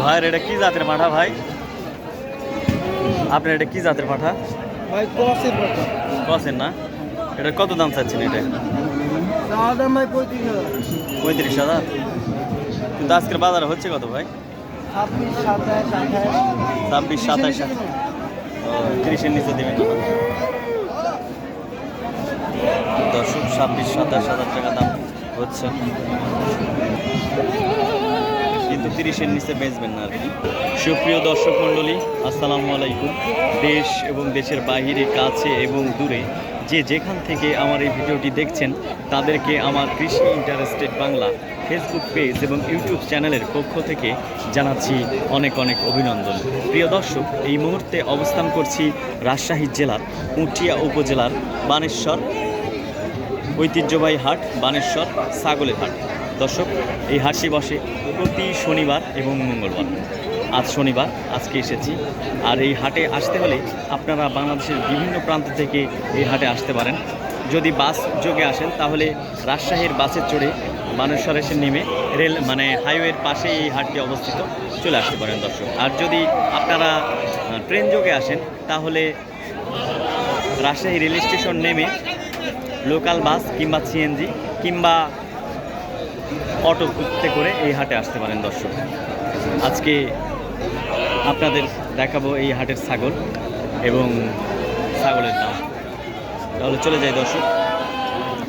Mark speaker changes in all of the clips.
Speaker 1: ভাইয়ের এটা কি জাতের পাঠা ভাই? আপনার এটা কি জাতের পাঠা?
Speaker 2: ভাই ক্রসের
Speaker 1: কসেন না? এটা কত দাম চাচ্ছেন এটা?
Speaker 2: ভাই পঁয়ত্রিশ হাজার।
Speaker 1: কিন্তু আজকের বাজার হচ্ছে কত ভাই?
Speaker 2: ছাব্বিশ সাতাশ
Speaker 1: তিরিশের নিচে দেবেন? দর্শক ছাব্বিশ সাতাশ হাজার টাকা দাম। হচ্ছে। কিন্তু তিরিশের নিচে বেচবেন না আর কি। সুপ্রিয় দর্শক মণ্ডলী, আসসালামু আলাইকুম। দেশ এবং দেশের বাহিরে, কাছে এবং দূরে যে যেখান থেকে আমার এই ভিডিওটি দেখছেন, তাদেরকে আমার কৃষি ইন্টারেস্টেড বাংলা ফেসবুক পেজ এবং ইউটিউব চ্যানেলের পক্ষ থেকে জানাচ্ছি অনেক অনেক অভিনন্দন। প্রিয় দর্শক, এই মুহূর্তে অবস্থান করছি রাজশাহী জেলার উটিয়া উপজেলার বানেশ্বর ঐতিহ্যবাহী হাট, বানেশ্বর, ছাগলের হাট। দর্শক, এই হাটটি বসে প্রতি শনিবার এবং মঙ্গলবার। আজ শনিবার, আজকে এসেছি। আর এই হাটে আসতে হলে আপনারা বাংলাদেশের বিভিন্ন প্রান্ত থেকে এই হাটে আসতে পারেন। যদি বাস যোগে আসেন, তাহলে রাজশাহীর বাসে চড়ে বানেশ্বর এসে নেমে রেল মানে হাইওয়ের পাশে এই হাটটি অবস্থিত চলে আসতে পারেন দর্শক। আর যদি আপনারা ট্রেন যোগে আসেন, তাহলে রাজশাহী রেল স্টেশন নেমে লোকাল বাস কিংবা সিএনজি কিংবা অটো করতে করে এই হাটে আসতে পারেন দর্শক। আজকে আপনাদের দেখাবো এই হাটের ছাগল এবং ছাগলের দাম। তাহলে চলে যাই দর্শক।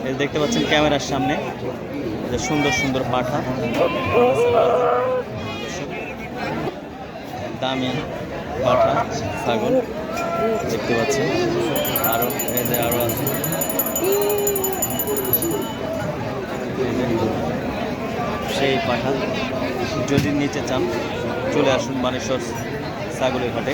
Speaker 1: এই দেখতে পাচ্ছেন ক্যামেরার সামনে। সুন্দর সুন্দর পাঠা। দামি পাঠা, ছাগল। দেখতে পাচ্ছেন। আরও আরও আছে। সেই পাঠা যদি নিতে চান, চলে আসুন মানেশ্বর ছাগলের হাটে।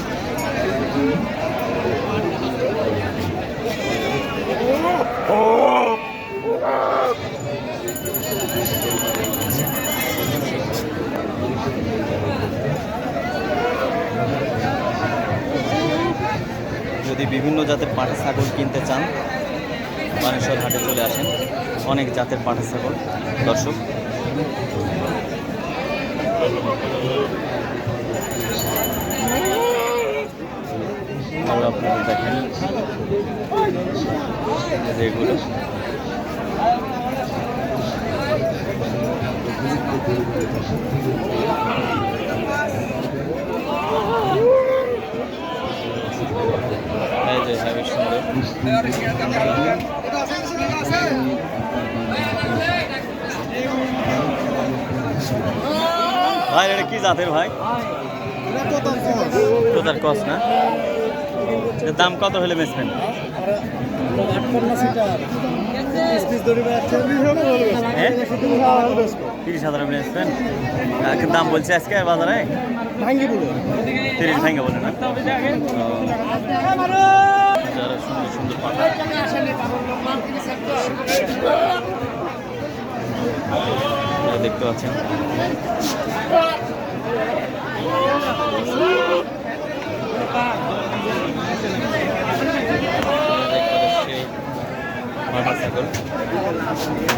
Speaker 1: যদি বিভিন্ন জাতের পাঠা ছাগল কিনতে চান মানেশ্বর হাটে চলে আসেন। অনেক জাতের পাঠা ছাগল দর্শক। আরও আপনারা দেখেন যেগুলো হ্যাঁ সুন্দর। ভাই এটা কি জাতের ভাই? তোতার কস না? দাম কত হলে বেচবেন? তিরিশ হাজার আর কি দাম বলছে আজকে বাজারে?
Speaker 2: ভাঙ্গি বলে।
Speaker 1: তিরিশ ভেঙে বলে না? যারা সুন্দর সুন্দর পাতা দেখতে পাচ্ছেন। মাঠা ছাগল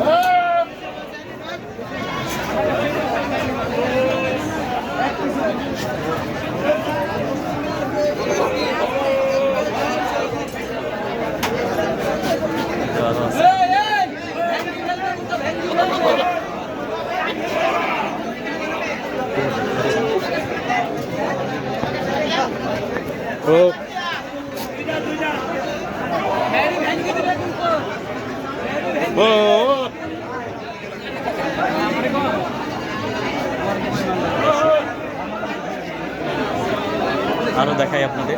Speaker 1: আরও আছে দেখাই আপনাদের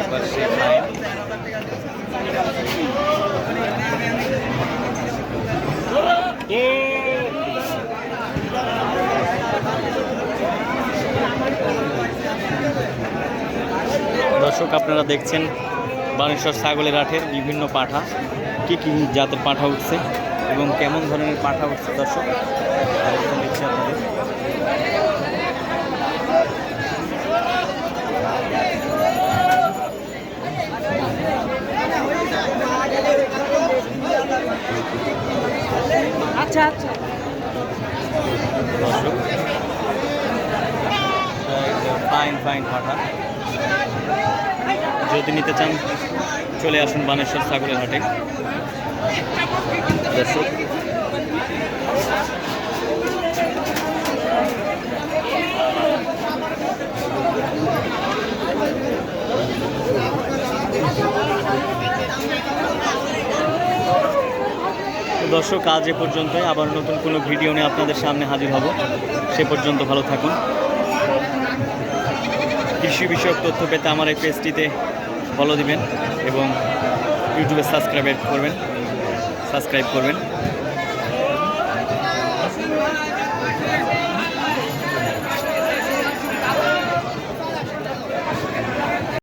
Speaker 1: একবার সে দর্শক আপনারা দেখছেন বানেশ্বর ছাগলের আঠের বিভিন্ন পাঠা। কি কি জাতের পাঠা উঠছে এবং কেমন ধরনের পাঠা উঠছে দর্শক? দেখছি আপনাদের।
Speaker 2: আচ্ছা আচ্ছা।
Speaker 1: দর্শক ফাইন ফাইন পাঠা। যদি নিতে চান, চলে আসুন বানেশ্বর সাগরের হাটে। দর্শক আজ এ পর্যন্তই। আবার নতুন কোনো ভিডিও নিয়ে আপনাদের সামনে হাজির হব। সে পর্যন্ত ভালো থাকুন। কৃষি বিষয়ক তথ্য পেতে আমার এই পেজটিতে ফলো দিবেন এবং ইউটিউবে সাবস্ক্রাইব করবেন সাবস্ক্রাইব করবেন।